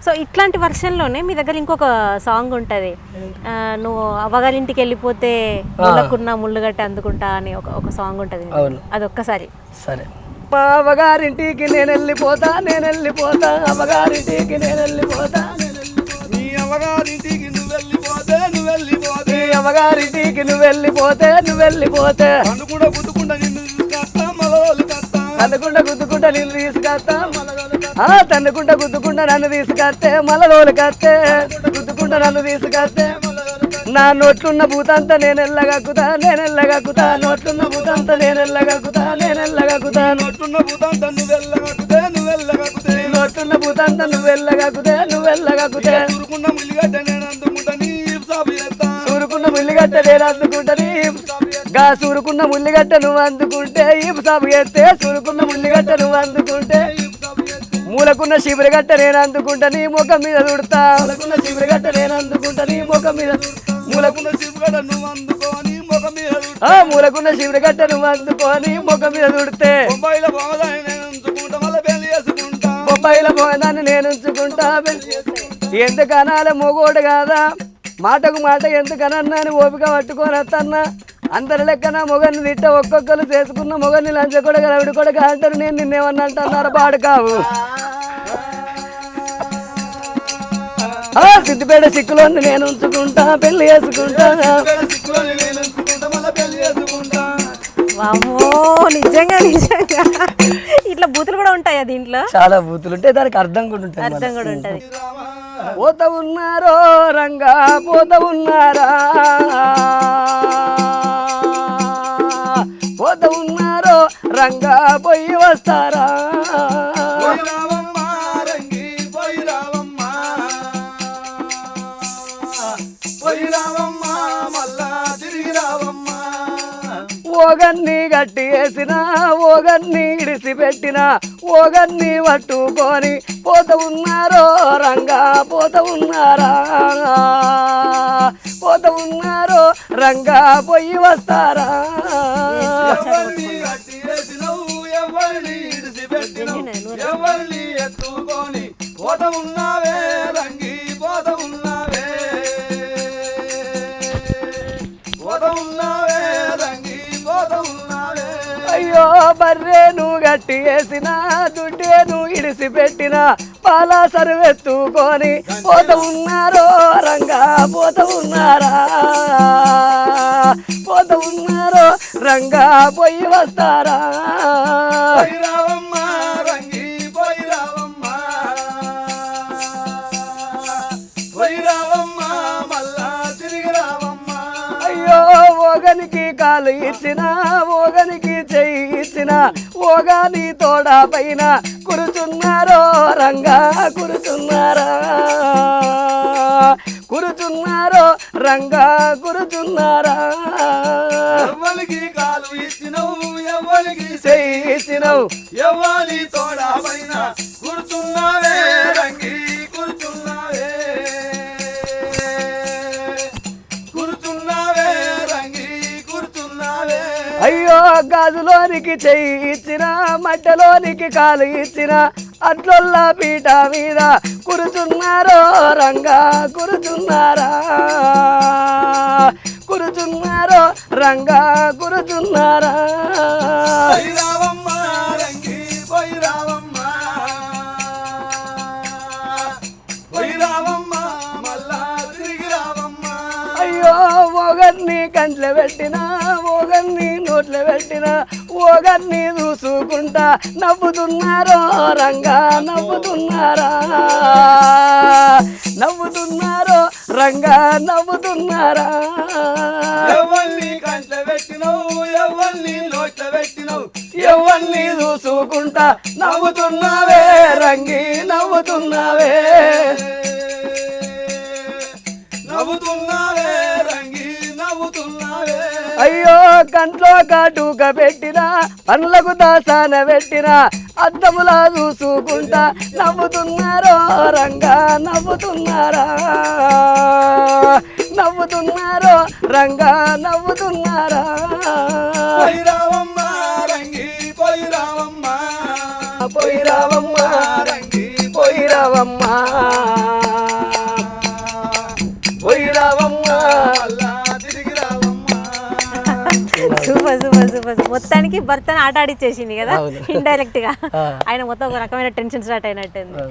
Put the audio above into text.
So ఇట్లాంటి వర్షన్లోనే మీ దగ్గర ఇంకొక సాంగ్ ఉంటుంది. నువ్వు అవ్వగారింటికి వెళ్ళిపోతే ముళ్ళకున్న ముళ్ళుగట్ట అందుకుంటా అని ఒక ఒక సాంగ్ ఉంటుంది అవును. అది ఒక్కసారి సరే అవ్వగారింటికి నేను వెళ్ళిపోతా నేను వెళ్ళిపోతా. అవ్వగారింటికి నేను వెళ్ళిపోతా నీ అమ్మగారింటికి నువ్వు వెళ్ళిపోతే నువ్వు వెళ్ళిపోతే. నీ అవ్వగారింటికి నువ్వు వెళ్ళిపోతే నువ్వు వెళ్ళిపోతే. అనుకుండా గుద్దుకుండా నిన్ను తీసుకొస్తా మలవలు కస్తా తన్నుకుంటా గుద్దుకుంటా నిన్ను తీసుకొస్తా తన్నుకుంటా గుద్దుకుంటా నన్ను తీసుకొస్తే మళ్ళా రోజులకొస్తే గుద్దుకుంటా నన్ను తీసుకొస్తే నా నోట్లున్న భూతంతా నేను ఎల్లగక్కుతా నేను ఎల్లగక్కుతా నోట్లున్న భూతంతా నేను ఎల్లగక్కుతా నేను ఎల్లగక్కుతా నోటున్న భూతంతా నువ్వు వెళ్ళగకుతే నువ్వు వెళ్ళగకుతే నోట్లున్న భూతంతా నువ్వు ఎల్లగక్కుతే నువ్వు ఎల్లగక్కుతే ఊరుకున్న ముల్లిగడ్డ నేను అందుకుంటా నీ సాబు చేస్తా సూరుకున్న ముల్లిగడ్డ నేను అందుకుంటని గా సూరుకున్న ముల్లిగడ్డ నువ్వు అందుకుంటే ఈ సాగు ఎత్తే. సూరుకున్న ముల్లిగడ్డ నువ్వు అందుకుంటే మూలకున్న శిబిరగట్ట నేను అందుకుంటా నీ ముఖం మీద దుడతా మూలకున్న శిబిరగట్ట నేను అందుకుంటా నీ ముఖం మీద మూలకున్న చిప్పుగడ్డ నువ్వు అందుకోని ముఖం మీద ఆ మూలకున్న శిబిరగట్ట నువ్వు అందుకొని ముఖం మీద దుడితే బొంబాయిలో బాగుదాయి నేను ఉంచుకుంటా మళ్ళీ పెళ్ళి చేసుకుంటా. బొబ్బాయిల భోజనాన్ని నేను ఉంచుకుంటా. ఎందుకు అనాలి మొగోడు కాదా? మాటకు మాట ఎందుకనన్నా ఓపిక పట్టుకొని వస్తన్నా అందరి లెక్కన మొగన్ని తిట్ట ఒక్కొక్కరు చేసుకున్న మొగన్ని లంచ కూడా రవిడి కూడా అంటారు నేను నిన్నేమన్నా అంటున్నారు పాడు కావు సిద్దిపేట సిక్కులోని నేను ఉంచుకుంటా పెళ్ళి చేసుకుంటా. నిజంగా నిజంగా. ఇట్లా బూతులు కూడా ఉంటాయా దీంట్లో? చాలా బూతులు ఉంటాయి దానికి అర్థం కూడా ఉంటుంది అర్థం కూడా ఉంటుంది. పోత ఉన్నారో రంగా పోత ఉన్నారా? మళ్ళా తిరిగి రావమ్మా. ఓగన్ని గట్టి వేసిన ఓగన్ని ఇడిసి పెట్టిన ఓగన్ని పట్టుకొని పోత ఉన్నారో రంగా పోత ఉన్నారా? పోత ఉన్నారో రంగా పోయి వస్తారా? ఎవరిని ఎత్తుకొని పోత ఉన్నావే రంగి పోత ఉన్నావే పోత ఉన్నావే రంగి పోత ఉన్నావే అయ్యో బర్రెను గట్టి వేసిన దుడ్డేను ఇడిసి పెట్టిన పాల సరువెత్తుకొని పోత ఉన్నారో రంగా పోత ఉన్నారా పోత ఉన్నారో రంగా పోయి వస్తారా ఓగనికి కాలు ఇచ్చిన ఓగనికి చెయ్యి ఇచ్చిన ఓగాని తోడ పైన కురుచున్నారో రంగా కురుచున్నారా? కురుచున్నారో రంగా కురుచున్నారా? ఎవరికి కాలు ఇచ్చినవు ఎవరికి చెయ్యి ఇచ్చినవు ఎవరి తోడ పైన అయ్యో గాజులోనికి చెయ్యి ఇచ్చిన మట్టలోనికి కాలు ఇచ్చిన అట్లొల్లా పీట మీద కురుచున్నారో రంగా కురుచున్నారా? కురుచున్నారో రంగా కురుచున్నారా? పెట్టిన ఓగన్ని నోట్లో పెట్టిన ఓగన్ని చూసుకుంటా నవ్వుతున్నారో రంగా నవ్వుతున్నారా? నవ్వుతున్నారో రంగా నవ్వుతున్నారా? ఎవరిని కంట్ల పెట్టినవు ఎవరిని నోట్ల పెట్టినవు? ఎవరిని చూసుకుంటా నవ్వుతున్నావే రంగి నవ్వుతున్నావే నవ్వుతున్నావే. నవ్వుతున్నావే అయ్యో కంట్లో కాటుక పెట్టిన పండ్లకు దాసాన పెట్టిన అద్దములా చూసుకుంటా నవ్వుతున్నారో రంగా నవ్వుతున్నారా? నవ్వుతున్నారో రంగా నవ్వుతున్నారా? పోయి రావమ్మా పోయి రావమ్మా మొత్తానికి భర్తను ఆట ఆడిచ్చేసింది కదా. ఇండైరెక్ట్ గా. ఆయన మొత్తం ఒక రకమైన టెన్షన్ స్టార్ట్ అయినట్టుంది